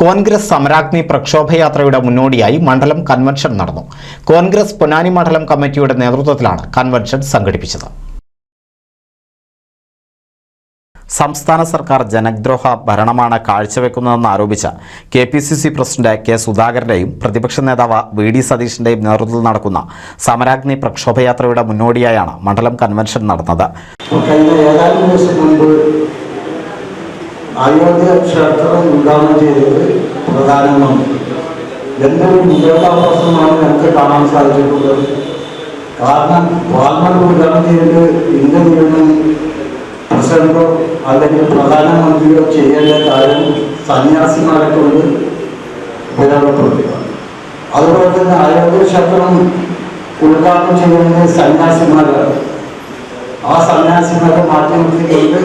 കോൺഗ്രസ് സമരാഗ്നി പ്രക്ഷോഭയാത്രയുടെ മുന്നോടിയായി മണ്ഡലം കൺവെൻഷൻ നടന്നു. കോൺഗ്രസ് പൊന്നാനി മണ്ഡലം കമ്മിറ്റിയുടെ നേതൃത്വത്തിലാണ് കൺവെൻഷൻ സംഘടിപ്പിച്ചത്. സംസ്ഥാന സർക്കാർ ജനദ്രോഹ ഭരണമാണ് കാഴ്ചവെക്കുന്നതെന്ന് ആരോപിച്ച K P C C president K സുധാകരന്റെയും പ്രതിപക്ഷ നേതാവ് വി ഡി സതീഷിന്റെയും നേതൃത്വത്തിൽ നടക്കുന്ന സമരാഗ്നി പ്രക്ഷോഭയാത്രയുടെ മുന്നോടിയായാണ് മണ്ഡലം കൺവെൻഷൻ നടന്നത്. അയോധ്യ ക്ഷേത്രം ഉദ്ഘാടനം ചെയ്തത് പ്രധാനമന്ത്രി എന്തൊരു വിരോധാഭാസമാണ് ഞങ്ങൾക്ക് കാണാൻ സാധിച്ചിട്ടുള്ളത്. കാരണം പാർലമെന്റ് ഉദ്ഘാടനം ചെയ്തിട്ട് ഇന്ത്യൻ യൂണിയൻ പ്രസിഡന്റോ അല്ലെങ്കിൽ പ്രധാനമന്ത്രിയോ ചെയ്യേണ്ട കാര്യം സന്യാസിമാരെ കൊണ്ട് ഉപയോഗപ്പെടുത്തുക അതുപോലെ തന്നെ അയോധ്യ ക്ഷേത്രം ഉദ്ഘാടനം ചെയ്യുന്നത് സന്യാസിമാരാണ്. ആ സന്യാസിമാരെ മാറ്റി നിർത്തിക്കൊണ്ട്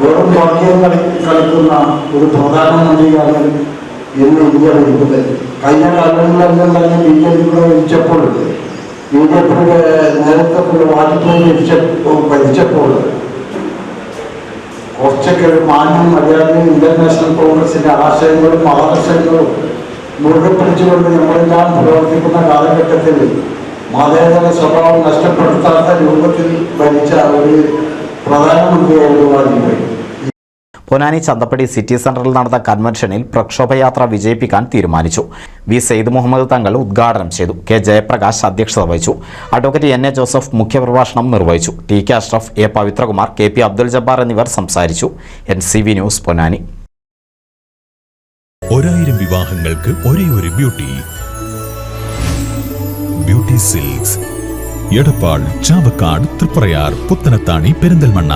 വെറും വാക്യം കളി കളിക്കുന്ന ഒരു പ്രധാനമന്ത്രിയാണ് ഇന്ന് ഇന്ത്യ ഭരിക്കുന്നത് കഴിഞ്ഞ കാലങ്ങളിലെല്ലാം തന്നെ ബി ജെ പി കൂടെ ഭരിച്ചപ്പോൾ ബി ജെ പിയുടെ നേതൃത്വത്തിൽ വാജ്പേയി ഭരിച്ച ഭരിച്ചപ്പോൾ കുറച്ചൊക്കെ ഒരു മാന്യം മര്യാദയും ഇന്ത്യൻ നാഷണൽ കോൺഗ്രസിന്റെ ആശയങ്ങളും ആദർശങ്ങളും മുറുകെ പിടിച്ചുകൊണ്ട് നമ്മളെല്ലാം പ്രവർത്തിക്കുന്ന കാലഘട്ടത്തിൽ മതേതര സ്വഭാവം നഷ്ടപ്പെടുത്താത്ത രൂപത്തിൽ ഭരിച്ച ഒരു പൊന്നാനി ചന്തപ്പടി സിറ്റി സെന്ററിൽ നടന്ന കൺവെൻഷനിൽ പ്രക്ഷോഭയാത്ര വിജയിപ്പിക്കാൻ തീരുമാനിച്ചു. വി. സെയ്ദ് മുഹമ്മദ് തങ്ങൾ ഉദ്ഘാടനം ചെയ്തു. കെ. ജയപ്രകാശ് അധ്യക്ഷത വഹിച്ചു. Advocate N. എ. ജോസഫ് മുഖ്യപ്രഭാഷണം നിർവഹിച്ചു. T. K. Ashraf A. Pavithrakumar K. P. Abdul Jabbar എന്നിവർ സംസാരിച്ചു. N. C. V. News Ponnani ഒരായിരം വിവാഹങ്ങൾക്ക് ഒരേ ഒരു beauty. Beauty silks. Edappal Chavakkad Triprayar Puthanathani Perinthalmanna